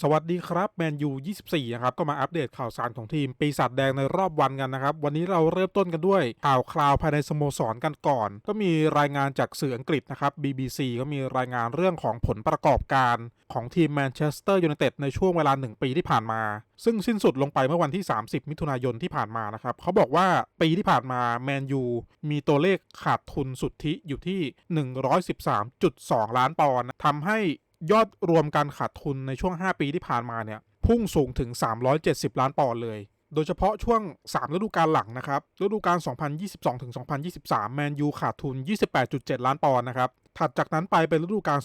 สวัสดีครับแมนยู 24 นะครับ ก็มาอัปเดตข่าวสารของทีม ปีศาจแดงในรอบวันกันนะครับ วันนี้เราเริ่มต้นกันด้วยข่าวคราวภายในสโมสรกันก่อน ก็มีรายงานจากสื่ออังกฤษนะครับ BBC ก็มีรายงานเรื่องของผลประกอบการของทีมแมนเชสเตอร์ยูไนเต็ดในช่วงเวลา 1 ปีที่ผ่านมา ซึ่งสิ้นสุดลงไปเมื่อวันที่ 30 มิถุนายนที่ผ่านมานะครับ เขาบอกว่าปีที่ผ่านมาแมนยูมีตัวเลขขาดทุนสุทธิอยู่ที่ 113.2 ล้านปอนด์ทำให้ ยอดรวมการขาดทุนในช่วง 5 ปีที่ผ่านมาเนี่ยพุ่งสูงถึง 370 ล้านปอนด์เลย โดยเฉพาะช่วง 3 ฤดูกาลหลังนะครับ ฤดูกาล 2022-2023 แมนยูขาดทุน 28.7 ล้านปอนด์นะครับ ถัดจากนั้นไปเป็นฤดูกาล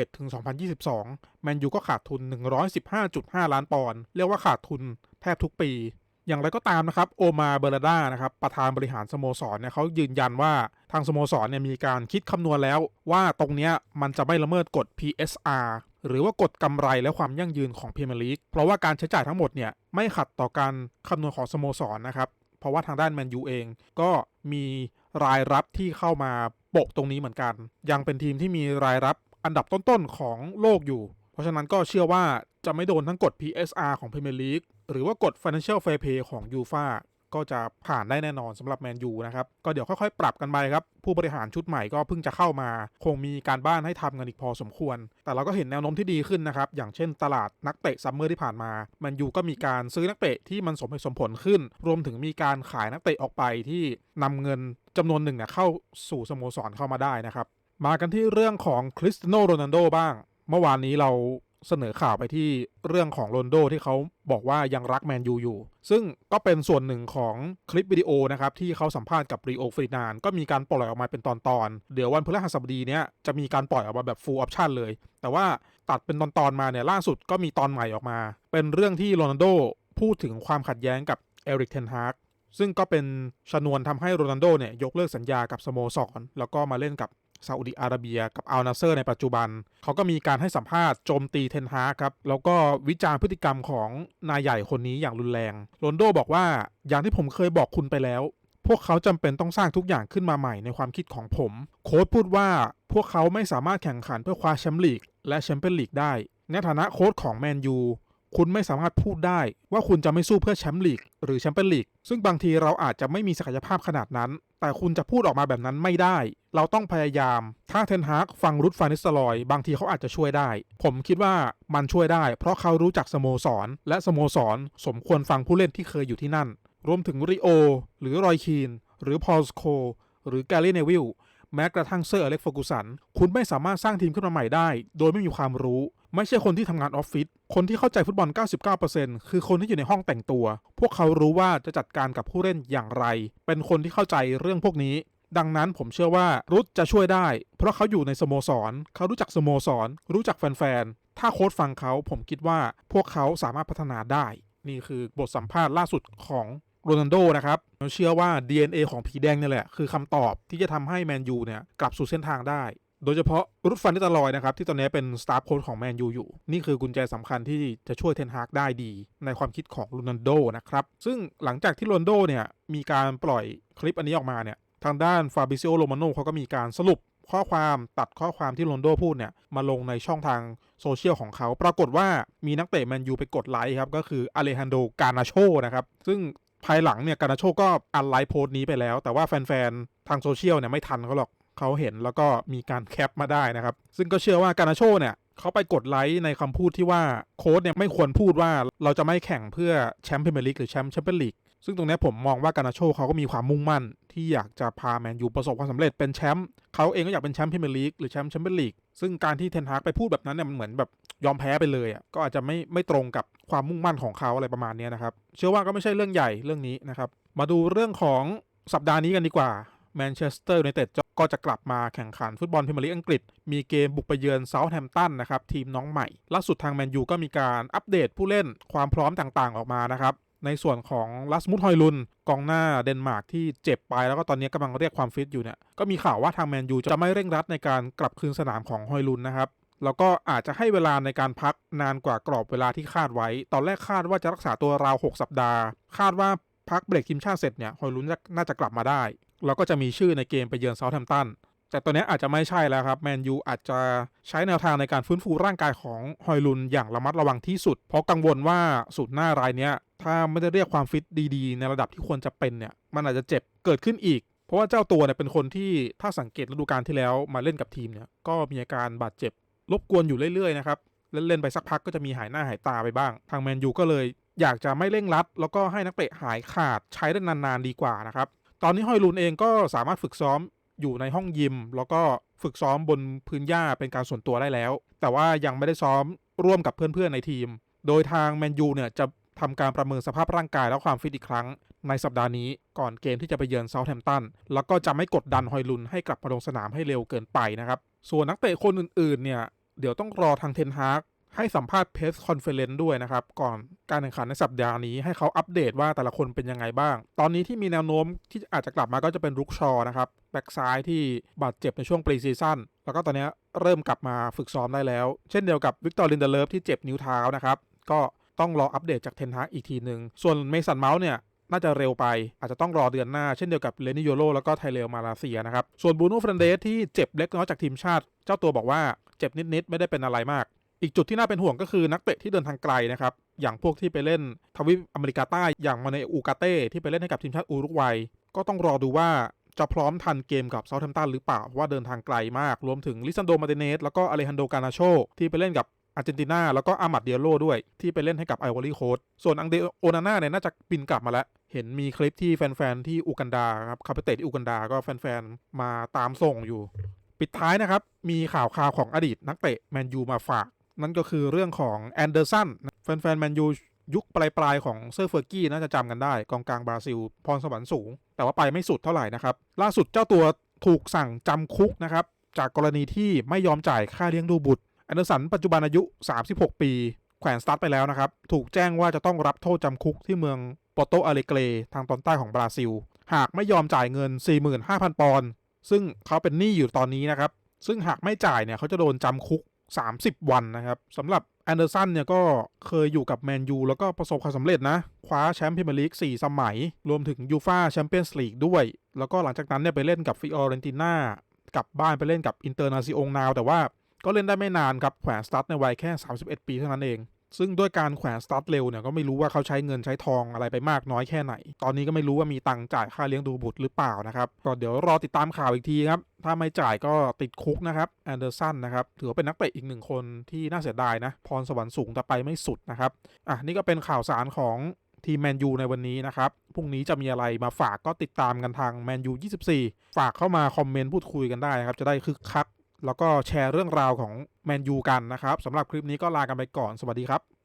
2021-2022 แมนยูก็ขาดทุน 115.5 ล้านปอนด์ เรียกว่าขาดทุนแทบทุกปี อย่างไรก็ตามนะครับโอมาเบอร์ดานะครับประธานบริหารสโมสรเนี่ยเขายืนยันว่าทางสโมสรเนี่ยมีการคิดคำนวณแล้ว ว่าตรงเนี้ยมันจะไม่ละเมิดกฎ PSR หรือว่ากฎกำไรและความยั่งยืนของพรีเมียร์ลีกเพราะว่าการใช้จ่ายทั้งหมดเนี่ยไม่ขัดต่อการคำนวณของสโมสรนะครับเพราะว่าทางด้านแมนยูเองก็มีรายรับที่เข้ามาโปะตรงนี้เหมือนกัน ยังเป็นทีมที่มีรายรับอันดับต้นๆของโลกอยู่ ราะฉะนั้นก็เชื่อว่าจะไม่โดนทั้งกฎ PSR ของพรีเมียร์ลีกหรือว่ากฎ Financial Fair Play ของยูฟาก็จะผ่านได้แน่นอนสำหรับแมนยูนะครับ ก็เดี๋ยวค่อยๆ ปรับกันไปครับ ผู้บริหารชุดใหม่ก็เพิ่งจะเข้ามา คงมีการบ้านให้ทำกันอีกพอสมควร แต่เราก็เห็นแนวโน้มที่ดีขึ้นนะครับ อย่างเช่นตลาดนักเตะซัมเมอร์ที่ผ่านมาแมนยูก็มีการซื้อนักเตะที่มันสมเหตุสมผลขึ้น รวมถึงมีการขายนักเตะออกไปที่นำเงินจำนวนหนึ่งเนี่ยเข้าสู่สโมสรเข้ามาได้นะครับมากันที่เรื่องของคริสเตโนโรนัลโดบ้าง เมื่อวานนี้เราเสนอข่าวไปที่เรื่องของโรนโดที่เขาบอกว่ายังรักแมนยูอยู่ ซึ่งก็เป็นส่วนหนึ่งของคลิปวิดีโอนะครับที่เขาสัมภาษณ์กับรีโอฟรินาน ก็มีการปล่อยออกมาเป็นตอนๆ เดี๋ยววันพฤหัสบดีเนี้ยจะมีการปล่อยออกมาแบบ full option เลย แต่ว่าตัดเป็นตอนๆมาเนี่ยล่าสุดก็มีตอนใหม่ออกมา เป็นเรื่องที่โรนัลโดพูดถึงความขัดแย้งกับเอริกเทนฮากซึ่งก็เป็นชนวนทำให้โรนัลโดเนี่ยยกเลิกสัญญากับสโมสรแล้วก็มาเล่นกับ ซาอุดิอาระเบีย กับอัลนาเซอร์ในปัจจุบัน เขาก็มีการให้สัมภาษณ์โจมตีเทนฮาครับ แล้วก็วิจารณ์พฤติกรรมของนายใหญ่คนนี้อย่างรุนแรงโรนโดบอกว่าอย่างที่ผมเคยบอกคุณไปแล้ว พวกเขาจำเป็นต้องสร้างทุกอย่างขึ้นมาใหม่ในความคิดของผม โค้ชพูดว่าพวกเขาไม่สามารถแข่งขันเพื่อคว้าแชมป์ลีกและแชมเปี้ยนลีกได้ ในฐานะโค้ชของแมนยูคุณไม่สามารถพูดได้ว่าคุณจะไม่สู้เพื่อแชมป์ลีกหรือแชมเปี้ยนลีกซึ่งบางทีเราอาจจะไม่มีศักยภาพขนาดนั้น แต่คุณจะพูดออกมาแบบนั้นไม่ได้ เราต้องพยายาม ถ้าเทนฮากฟังรุดฟานิสลอย บางทีเขาอาจจะช่วยได้ ผมคิดว่ามันช่วยได้ เพราะเขารู้จักสโมสร และสโมสร สมควรฟังผู้เล่นที่เคยอยู่ที่นั่น รวมถึงริโอ หรือรอยคีน หรือพอลสโค หรือแกลลี่เนวิลแม้กระทั่งเซอร์อเล็กฟอร์กูสัน คุณไม่สามารถสร้างทีมขึ้นมาใหม่ได้ โดยไม่มีความรู้ ไม่ใช่คนที่ทำงานออฟฟิศ คนที่เข้าใจฟุตบอล 99%คือคนที่อยู่ในห้องแต่งตัว พวกเขารู้ว่าจะจัดการกับผู้เล่นอย่างไร เป็นคนที่เข้าใจเรื่องพวกนี้ ดังนั้นผมเชื่อว่ารุดจะช่วยได้ เพราะเขาอยู่ในสโมสร เขารู้จักสโมสร รู้จักแฟนๆ ถ้าโค้ชฟังเขาผมคิดว่าพวกเขาสามารถพัฒนาได้ นี่คือบทสัมภาษณ์ล่าสุดของโรนัลโดนะครับเราเชื่อว่า DNA ของผีแดงนี่แหละ คือคำตอบที่จะทำให้แมนยูเนี่ยกลับสู่เส้นทางได้ โดยเฉพาะรุดฟันนิตาลอยนะครับที่ตอนนี้เป็นสตาฟโค้ชของแมนยูอยู่ นี่คือกุญแจสำคัญที่จะช่วยเทนฮากได้ดี ในความคิดของโรนัลโดนะครับ ซึ่งหลังจากที่โรนัลโดเนี่ยมีการปล่อยคลิปอันนี้ออกมาเนี่ยทางด้านฟาบิซิโอโรมาโนเขาก็มีการสรุปข้อความตัดข้อความที่โรนโดพูดเนี่ยมาลงในช่องทางโซเชียลของเขา ปรากฏว่ามีนักเตะแมนยูไปกดไลค์ครับก็คืออเลฮันโดกานาโชนะครับซึ่งภายหลังเนี่ยกานาโชก็อันไลค์โพสต์นี้ไปแล้ว แต่ว่าแฟนๆทางโซเชียลเนี่ยไม่ทันเขาหรอก เขาเห็นแล้วก็มีการแคปมาได้นะครับ ซึ่งก็เชื่อว่ากานาโชเนี่ยเขาไปกดไลค์ในคำพูดที่ว่าโค้ชเนี่ยไม่ควรพูดว่าเราจะไม่แข่งเพื่อแชมป์พรีเมียร์ลีกหรือแชมป์แชมเปี้ยนลีกซึ่งตรงนี้ผมมองว่ากานาโชเขาก็มีความมุ่งมั่น ที่อยากจะพาแมนยูประสบความสำเร็จเป็นแชมป์เขาเองก็อยากเป็นแชมป์พรีเมียร์ลีกหรือแชมป์แชมเปี้ยนลีกซึ่งการที่เทนฮากไปพูดแบบนั้นเนี่ยมันเหมือนแบบยอมแพ้ไปเลยอะก็อาจจะไม่ไม่ตรงกับความมุ่งมั่นของเขาอะไรประมาณนี้นะครับเชื่อว่าก็ไม่ใช่เรื่องใหญ่เรื่องนี้นะครับมาดูเรื่องของสัปดาห์นี้กันดีกว่า แมนเชสเตอร์ยูไนเต็ดก็จะกลับมาแข่งขันฟุตบอลพรีเมียร์ลีกอังกฤษ มีเกมบุกไปเยือนเซาท์แฮมป์ตันนะครับทีมน้องใหม่ ล่าสุดทางแมนยูก็มีการอัปเดตผู้เล่นความพร้อมต่างๆออกมานะครับในส่วนของลัสมุตฮอยลุนกองหน้าเดนมาร์กที่เจ็บไปแล้วก็ตอนนี้กำลังเรียกความฟิตอยู่เนี่ยก็มีข่าวว่าทางแมนยูจะไม่เร่งรัดในการกลับคืนสนามของฮอยลุนนะครับแล้วก็อาจจะให้เวลาในการพักนานกว่ากรอบเวลาที่คาดไว้ ตอนแรกคาดว่าจะรักษาตัวราว 6 สัปดาห์ คาดว่าพักเบรกทีมชาติเสร็จเนี่ยฮอยลุนน่าจะกลับมาได้ แล้วก็จะมีชื่อในเกมไปเยือนเซาท์แฮมป์ตันแต่ตัวเนี้อาจจะไม่ใช่แล้วครับแมนยูอาจจะใช้แนวทางในการฟื้นฟูร่างกายของฮอยลุนอย่างระมัดระวังที่สุด เพราะกังวลว่าสูตรหน้ารายเนี้ย ถ้าไม่ได้เรียกความฟิตดีๆ ในระดับที่ควรจะเป็นเนี่ยมันอาจจะเจ็บเกิดขึ้นอีก เพราะว่าเจ้าตัวเนี่ยเป็นคนที่ถ้าสังเกตฤดูกาลที่แล้วมาเล่นกับทีมเนี่ยก็มีอาการบาดเจ็บ รบกวนอยู่เรื่อยๆนะครับเล่นไปสักพักก็จะมีหายหน้าหายตาไปบ้าง ทางแมนยูก็เลยอยากจะไม่เร่งรัด แล้วก็ให้นักเตะหายขาดใช้ได้นานๆดีกว่านะครับ ตอนนี้ฮอยลุนเองก็สามารถฝึกซ้อมอยู่ในห้องยิม แล้วก็ฝึกซ้อมบนพื้นหญ้าเป็นการส่วนตัวได้แล้ว แต่ว่ายังไม่ได้ซ้อมร่วมกับเพื่อนๆในทีม โดยทางแมนยูเนี่ยจะทำการประเมินสภาพร่างกายและความฟิตอีกครั้ง ในสัปดาห์นี้ก่อนเกมที่จะไปเยือนเซาท์แฮมป์ตัน แล้วก็จะไม่กดดันฮอยลุนให้กลับมาลงสนามให้เร็วเกินไปนะครับ ส่วนนักเตะคนอื่นๆเนี่ยเดี๋ยวต้องรอทางเทนฮาก ให้สัมภาษณ์เพสคอนเฟอเรนซ์ด้วยนะครับ ก่อนการแข่งขันในสัปดาห์นี้ให้เขาอัปเดตว่าแต่ละคนเป็นยังไงบ้าง ตอนนี้ที่มีแนวโน้มที่อาจจะกลับมาก็จะเป็นรุกชอนะครับ แบ็กซ้ายที่บาดเจ็บในช่วงปรีซีซั่นแล้วก็ตอนนี้เริ่มกลับมาฝึกซ้อมได้แล้ว เช่นเดียวกับวิกตอร์ลินเดเลฟที่เจ็บนิ้วเท้านะครับ ก็ต้องรออัปเดตจากเทนฮาอีกทีหนึ่งส่วนเมสันเมาส์เนี่ยน่าจะเร็วไป อาจจะต้องรอเดือนหน้า เช่นเดียวกับเลนิโยโรแล้วก็ไทเลมาลาเซียนะครับ ส่วนบูโน่เฟรนเดสที่เจ็บเล็กน้อยจากทีมชาติ เจ้าตัวบอกว่าเจ็บนิดๆ ไม่ได้เป็นอะไรมาก อีกจุดที่น่าเป็นห่วงก็คือนักเตะที่เดินทางไกลนะครับ อย่างพวกที่ไปเล่นทวีปอเมริกาใต้อย่างมาในอูกาเต้ที่ไปเล่นให้กับทีมชาติอุรุกวัย ก็ต้องรอดูว่าจะพร้อมทันเกมกับเซาท์แฮมป์ตันหรือเปล่า เพราะว่าเดินทางไกลมาก รวมถึงลิซันโดมาเตเนสแล้วก็อเลฮันโดกานาโชที่ไปเล่นกับอาร์เจนตินาแล้วก็อามัดเดียโลด้วย ที่ไปเล่นให้กับไอวอรี่โคสส่วนอังเดโอนาน่าเนี่ยน่าจะบินกลับมาแล้ว เห็นมีคลิปที่แฟนๆที่อูกันดาครับคาเปเตที่อูกันดาก็แฟนๆมาตามส่งอยู่ ปิดท้ายนะครับ มีข่าวข่าวของอดีตนักเตะแมนยูมาฝาก นั่นก็คือเรื่องของแอนเดอร์สันแฟนๆแมนยูยุคปลายๆของเซอร์เฟอร์กี้น่าจะจำกันได้กองกลางบราซิล พรสวรรค์สูง แต่ว่าไปไม่สุดเท่าไหร่นะครับ ล่าสุดเจ้าตัวถูกสั่งจำคุกนะครับ จากกรณีที่ไม่ยอมจ่ายค่าเลี้ยงดูบุตรแอนเดอร์สันปัจจุบันอายุ 36 ปี แขวนสตาร์ทไปแล้วนะครับ ถูกแจ้งว่าจะต้องรับโทษจำคุกที่เมืองโปโตอาเลเกรทางตอนใต้ของบราซิล หากไม่ยอมจ่ายเงิน 45,000 ปอนด์ซึ่งเขาเป็นหนี้อยู่ตอนนี้นะครับซึ่งหากไม่จ่ายเนี่ยเขาจะโดนจำคุก 30 วันนะครับสำหรับแอนเดอร์สันเนี่ยก็เคยอยู่กับแมนยูแล้วก็ประสบความสำเร็จนะ คว้าแชมป์พรีเมียร์ลีก 4 สมัย รวมถึงยูฟาแชมเปี้ยนส์ลีกด้วย แล้วก็หลังจากนั้นเนี่ยไปเล่นกับฟิออเรนติน่ากลับบ้านไปเล่นกับอินเตอร์นาซิองนาวแต่ว่าก็เล่นได้ไม่นานครับแขวนสตาร์ทในวัยแค่ 31 ปีเท่านั้นเอง ซึ่งด้วยการแขวนสตาร์ทเร็วเนี่ยก็ไม่รู้ว่าเขาใช้เงินใช้ทองอะไรไปมากน้อยแค่ไหน ตอนนี้ก็ไม่รู้ว่ามีตังค์จ่ายค่าเลี้ยงดูบุตรหรือเปล่านะครับ ก็เดี๋ยวรอติดตามข่าวอีกทีครับ ถ้าไม่จ่ายก็ติดคุกนะครับแอนเดอร์สันนะครับ ถือว่าเป็นนักเตะอีกหนึ่งคนที่น่าเสียดายนะ พรสวรรค์สูงแต่ไปไม่สุดนะครับ อะนี่ก็เป็นข่าวสารของทีมแมนยูในวันนี้นะครับ พรุ่งนี้จะมีอะไรมาฝากก็ติดตามกันทางแมนยู24 ฝากเข้ามาคอมเมนต์พูดคุยกันได้นะครับ จะได้คึกคัก แล้วก็แชร์เรื่องราวของแมนยูกันนะครับสำหรับคลิปนี้ก็ลากันไปก่อนสวัสดีครับ